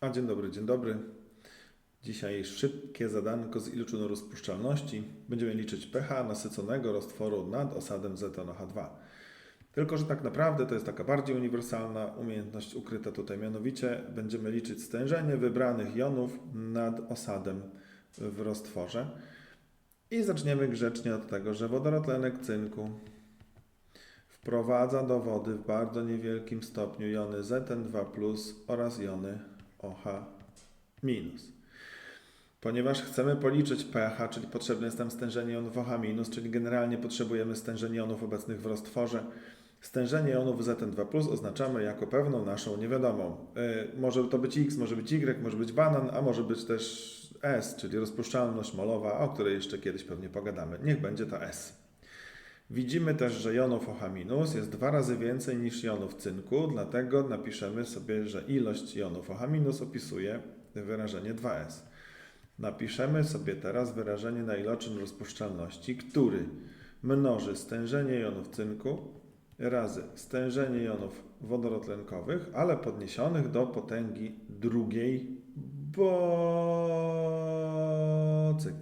A dzień dobry, dzień dobry. Dzisiaj szybkie zadanko z iloczynu rozpuszczalności. Będziemy liczyć pH nasyconego roztworu nad osadem ZnOH2. Tylko, że tak naprawdę to jest taka bardziej uniwersalna umiejętność ukryta tutaj. Mianowicie będziemy liczyć stężenie wybranych jonów nad osadem w roztworze. I zaczniemy grzecznie od tego, że wodorotlenek cynku wprowadza do wody w bardzo niewielkim stopniu jony Zn2 oraz jony OH-. Ponieważ chcemy policzyć pH, czyli potrzebne jest nam stężenie jonów OH-, czyli generalnie potrzebujemy stężenie jonów obecnych w roztworze, stężenie jonów Zn2 oznaczamy jako pewną naszą niewiadomą. Yy, może to być X, może być Y, może być banan, a może być też S, czyli rozpuszczalność molowa, o której jeszcze kiedyś pewnie pogadamy. Niech będzie to S. Widzimy też, że jonów OH- jest dwa razy więcej niż jonów cynku, dlatego napiszemy sobie, że ilość jonów OH- opisuje wyrażenie 2S. Napiszemy sobie teraz wyrażenie na iloczyn rozpuszczalności, który mnoży stężenie jonów cynku razy stężenie jonów wodorotlenkowych, ale podniesionych do potęgi drugiej, bo cyk.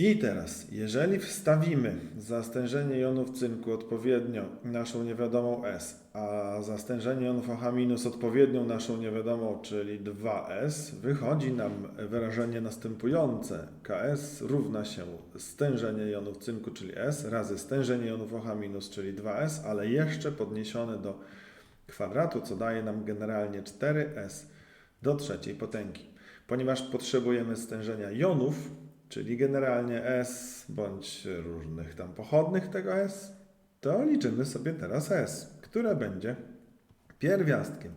I teraz, jeżeli wstawimy za stężenie jonów cynku odpowiednio naszą niewiadomą S, a za stężenie jonów OH- odpowiednią naszą niewiadomą, czyli 2S, wychodzi nam wyrażenie następujące. KS równa się stężenie jonów cynku, czyli S, razy stężenie jonów OH-, czyli 2S, ale jeszcze podniesione do kwadratu, co daje nam generalnie 4S do trzeciej potęgi. Ponieważ potrzebujemy stężenia jonów, czyli generalnie S bądź różnych tam pochodnych tego S, to liczymy sobie teraz S, które będzie pierwiastkiem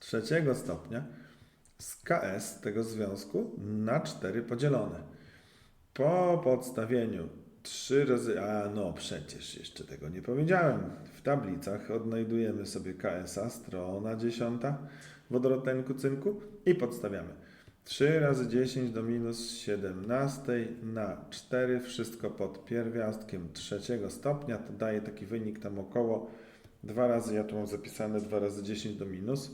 trzeciego stopnia z KS tego związku na 4 podzielone. Po podstawieniu 3 razy, a no przecież jeszcze tego nie powiedziałem. W tablicach odnajdujemy sobie KS-a, strona 10 wodorotlenku cynku i podstawiamy. 3 razy 10 do minus 17 na 4, wszystko pod pierwiastkiem trzeciego stopnia, to daje taki wynik tam około 2 razy, ja tu mam zapisane 2 razy 10 do minus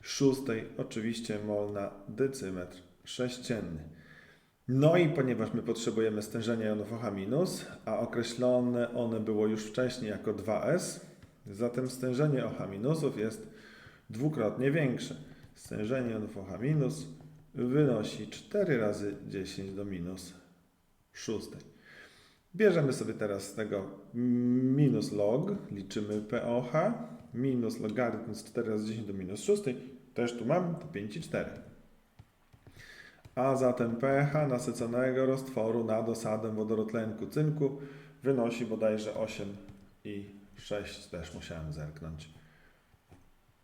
6, oczywiście mol na decymetr sześcienny. No i ponieważ my potrzebujemy stężenia jonów OH-, a określone one było już wcześniej jako 2S, zatem stężenie OH- jest dwukrotnie większe. Stężenie jonów OH- wynosi 4 razy 10 do minus 6. Bierzemy sobie teraz z tego minus log, liczymy POH, minus logarytm z 4 razy 10 do minus 6, też tu mam, to 5 i 4. A zatem pH nasyconego roztworu nad osadem wodorotlenku cynku wynosi bodajże 8 i 6, też musiałem zerknąć.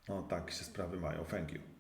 No tak się sprawy mają. Thank you.